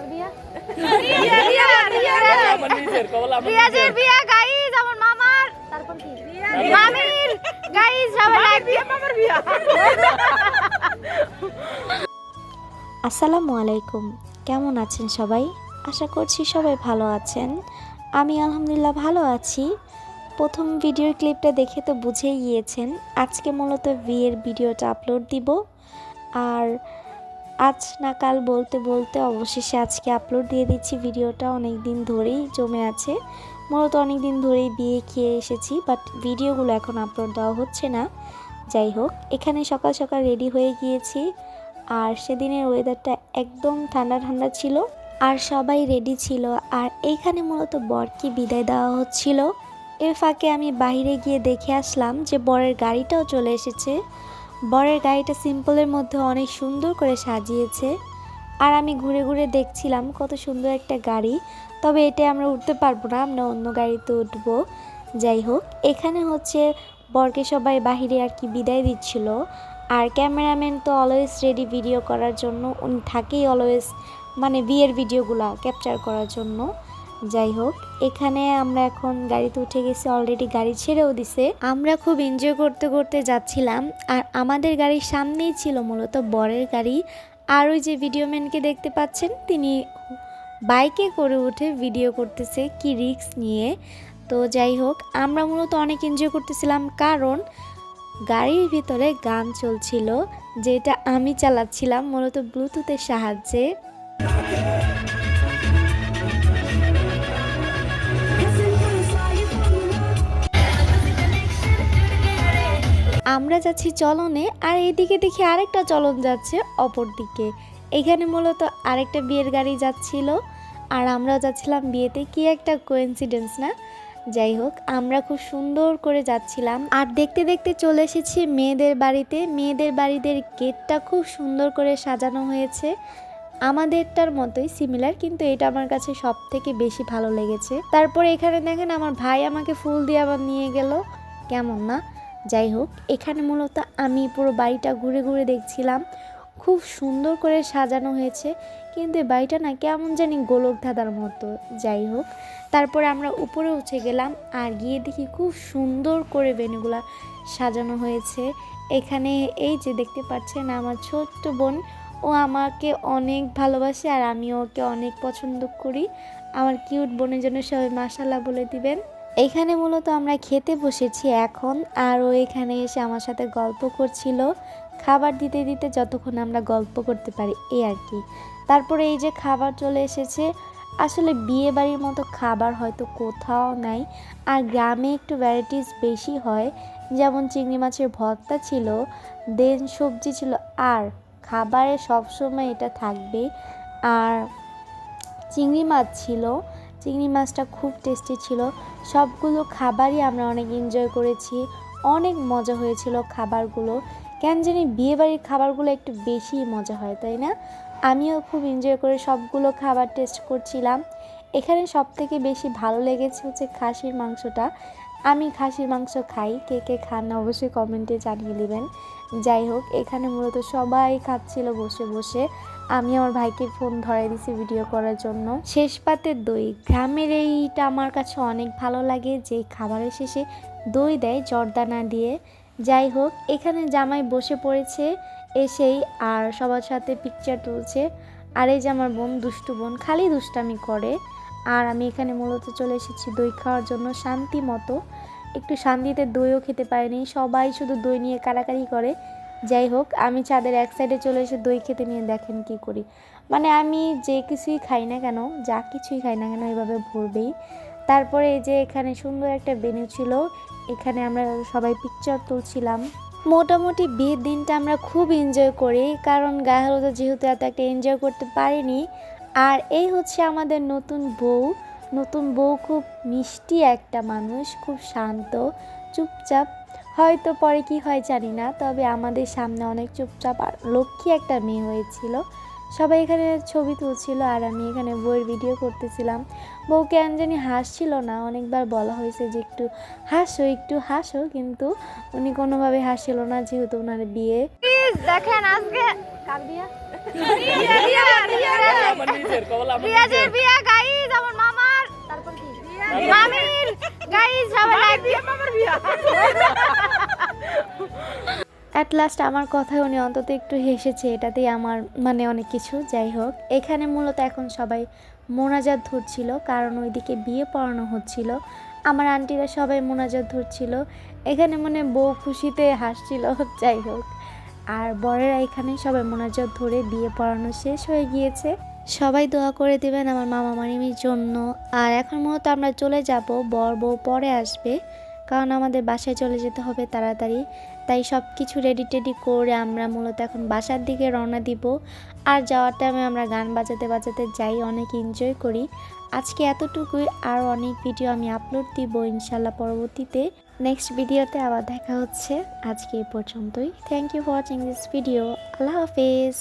কার বিয়া? আমার নিজের কবল আমার রিয়াজের বিয়া গাইজ আমার মামার। তারপর কি? মামির। গাইজ সবাই মামার বিয়া আসসালামু আলাইকুম। কেমন আছেন সবাই? আশা করছি সবাই ভালো আছেন। আমি আলহামদুলিল্লাহ ভালো আছি। প্রথম ভিডিওর ক্লিপটা দেখে তো বুঝেই গিয়েছেন। আজকে মূলত বিয়ের ভিডিওটা আপলোড দিব। আর আজ না কাল বলতে বলতে অবশেষে আজকে আপলোড দিয়ে দিচ্ছি ভিডিওটা। অনেক দিন ধরেই জমে আছে। মূলত অনেক দিন ধরেই বিয়ে খেয়ে এসেছি বাট ভিডিওগুলো এখন আপলোড দেওয়া হচ্ছে না। যাই হোক, এখানে সকাল সকাল রেডি হয়ে গিয়েছি। আর সেদিনের ওয়েদারটা একদম ঠান্ডা ঠান্ডা ছিল। আর সবাই রেডি ছিল। আর এইখানে মূলত বরকে বিদায় দেওয়া হচ্ছিল। এর ফাঁকে আমি বাইরে গিয়ে দেখে আসলাম যে বরের গাড়িটাও চলে এসেছে। বরের গাড়িটা সিম্পলের মধ্যে অনেক সুন্দর করে সাজিয়েছে। আর আমি ঘুরে ঘুরে দেখছিলাম কত সুন্দর একটা গাড়ি। তবে এটা আমরা উঠতে পারব না, আমরা অন্য গাড়িতে উঠবো। যাই হোক, এখানে হচ্ছে বরকে সবাই বাহিরে আর কি বিদায় দিচ্ছিল। আর ক্যামেরাম্যান তো অলওয়েজ রেডি ভিডিও করার জন্য, উনি থাকেই অলওয়েজ মানে বিয়ের ভিডিওগুলো ক্যাপচার করার জন্য। যাই হোক, এখানে আমরা এখন গাড়িতে উঠে গেছি অলরেডি গাড়ি ছেড়েও দিছে। আমরা খুব এনজয় করতে করতে যাচ্ছিলাম, আর আমাদের গাড়ির সামনেই ছিল মূলত বরের গাড়ি। আর ওই যে ভিডিওম্যানকে দেখতে পাচ্ছেন, তিনি বাইকে করে উঠে ভিডিও করতেছে, কি রিস্ক নিয়ে। তো যাই হোক, আমরা মূলত অনেক এনজয় করতেছিলাম, কারণ গাড়ির ভিতরে গান চলছিল, যেটা আমি চালাচ্ছিলাম মূলত ব্লুটুথের সাহায্যে। আমরা যাচ্ছি চলনে আর এইদিকে দেখি আরেকটা চলন যাচ্ছে অপর দিকে এখানে মূলত আরেকটা বিয়ের গাড়ি যাচ্ছিল আর আমরা যাচ্ছিলাম বিয়েতে। কি একটা কোইন্সিডেন্স না? যাই হোক, আমরা খুব সুন্দর করে যাচ্ছিলাম। আর দেখতে দেখতে চলে এসেছি মেয়েদের বাড়িতে। মেয়েদের বাড়িদের গেটটা খুব সুন্দর করে সাজানো হয়েছে। আমাদেরটার মতোই সিমিলার কিন্তু এটা আমার কাছে সব থেকে বেশি ভালো লেগেছে। তারপরে এখানে দেখেন আমার ভাই আমাকে ফুল দিয়ে আবার নিয়ে গেল। কেমন না? যাই হোক, এখানে মূলত আমি পুরো বাড়িটা ঘুরে ঘুরে দেখছিলাম। খুব সুন্দর করে সাজানো হয়েছে, কিন্তু বাড়িটা না কেমন জানি গোলক ধাঁধার মতো। যাই হোক, তারপরে আমরা উপরে উঠে গেলাম আর গিয়ে দেখি খুব সুন্দর করে বেনুগুলা সাজানো হয়েছে। এখানে এই যে দেখতে পাচ্ছেন আমার ছোট্ট বোন, ও আমাকে অনেক ভালোবাসে আর আমি ওকে অনেক পছন্দ করি। আমার কিউট বোনের জন্য সবাই মাসাল্লাহ বলে দিবেন। এখানে মূলত আমরা খেতে বসেছি এখন, আর ও এখানে এসে আমার সাথে গল্প করছিল। খাবার দিতে দিতে যতক্ষণ আমরা গল্প করতে পারি এই আর কি। তারপরে এই যে খাবার চলে এসেছে, আসলে বিয়ে বাড়ির মতো খাবার হয়তো কোথাও নাই, আর গ্রামে একটু ভ্যারাইটিস বেশি হয়। যেমন চিংড়ি মাছের ভর্তা ছিল, দেন সবজি ছিল, আর খাবারে সবসময় এটা থাকবে। আর চিংড়ি মাছ ছিল চিংড়ি মাছটা খুব টেস্টি ছিল। সবগুলো খাবারই আমরা অনেক এনজয় করেছি। অনেক মজা হয়েছিল খাবারগুলো। কেন জানি বিয়েবাড়ির খাবারগুলো একটু বেশি মজা হয়, তাই না? আমিও খুব এনজয় করে সবগুলো খাবার টেস্ট করছিলাম। এখানে সব থেকে বেশি ভালো লেগেছে হচ্ছে খাসির মাংসটা। আমি খাসির মাংস খাই, কে কে খান না অবশ্যই কমেন্টে জানিয়ে দেবেন। যাই হোক, এখানে মূলত সবাই খাচ্ছিল বসে বসে। আমি আমার ভাইকে ফোন ধরাই দিছি ভিডিও করার জন্য। শেষ পাতে দই। গ্রামের এইটা আমার কাছে অনেক ভালো লাগে যে খাবারের শেষে দই দেয় জর্দানা দিয়ে। যাই হোক, এখানে জামাই বসে পড়েছে, এসেই আর সবার সাথে পিকচার তুলছে। আর এই যে আমার বোন, দুষ্টু বোন, খালি দুষ্টামি করে। আর আমি এখানে মূলত চলে এসেছি দই খাওয়ার জন্য শান্তি মতো। একটু শান্তিতে দইও খেতে পারিনি। সবাই শুধু দই নিয়ে কারাকারি করে। যাই হোক, আমি চাঁদের এক সাইডে চলে এসে দই খেতে নিয়ে দেখেন কি করি। মানে আমি যে কিছুই খাই না কেন, যা কিছুই খাই না কেন এভাবে ভরবেই। তারপরে এই যে এখানে সুন্দর একটা বেনু ছিল, এখানে আমরা সবাই পিকচার তুলছিলাম। মোটামুটি বিয়ের দিনটা আমরা খুব এনজয় করি, কারণ গায়ে হলুদে যেহেতু এত একটা এনজয় করতে পারিনি। আর এই হচ্ছে আমাদের নতুন বউ। নতুন বউ খুব মিষ্টি একটা মানুষ, খুব শান্ত, চুপচাপ। হয়তো পরে কি হয় জানি না তবে আমাদের সামনে অনেক চুপচাপ আর লক্ষ্মী একটা মেয়ে হয়েছিল। সবাই এখানে ছবি তুলছিল আর আমি এখানে বইয়ের ভিডিও করতেছিলাম। বউ কেন জানি হাসছিল না অনেকবার বলা হয়েছে যে একটু হাসো একটু হাসো কিন্তু উনি কোনোভাবে হাসছিল না যেহেতু ওনার বিয়ে। দেখেন আজকে কার বিয়া? নিজের কবল আমার রিয়াজের নিজের। বিয়ে গাইজ আমার মামার তারপর কি সবাই লাইক দিয়ে মামার বিয়ে অ্যাট লাস্ট আমার কথায় উনি অন্তত একটু হেসেছে এটাতেই আমার মানে অনেক কিছু। যাই হোক এখানে মূলত এখন সবাই মোনাজাত ধরছিল কারণ ওইদিকে বিয়ে পড়ানো হচ্ছিল। আমার আন্টিরা সবাই মোনাজাত ধরছিল এখানে মানে বউ খুশিতে হাসছিল যাই হোক। আর বরেরা এখানে সবাই মোনাজাত ধরে বিয়ে পড়ানো শেষ হয়ে গিয়েছে। সবাই দোয়া করে দেবেন আমার মামা মারিমির জন্য। আর এখন মূলত আমরা চলে যাব, বর বউ পরে আসবে, কারণ আমাদের বাসায় চলে যেতে হবে তাড়াতাড়ি। তাই সব কিছু রেডি টেডি করে আমরা মূলত এখন বাসার দিকে রওনা দিব। আর যাওয়ার টাইমে আমরা গান বাজাতে বাজাতে যাই, অনেক এনজয় করি। আজকে এতটুকুই আর অনেক ভিডিও আমি আপলোড দিব ইনশাল্লাহ পরবর্তীতে। নেক্সট ভিডিওতে আবার দেখা হচ্ছে। আজকে এ পর্যন্তই। Thank you for watching this video আল্লাহ হাফেজ।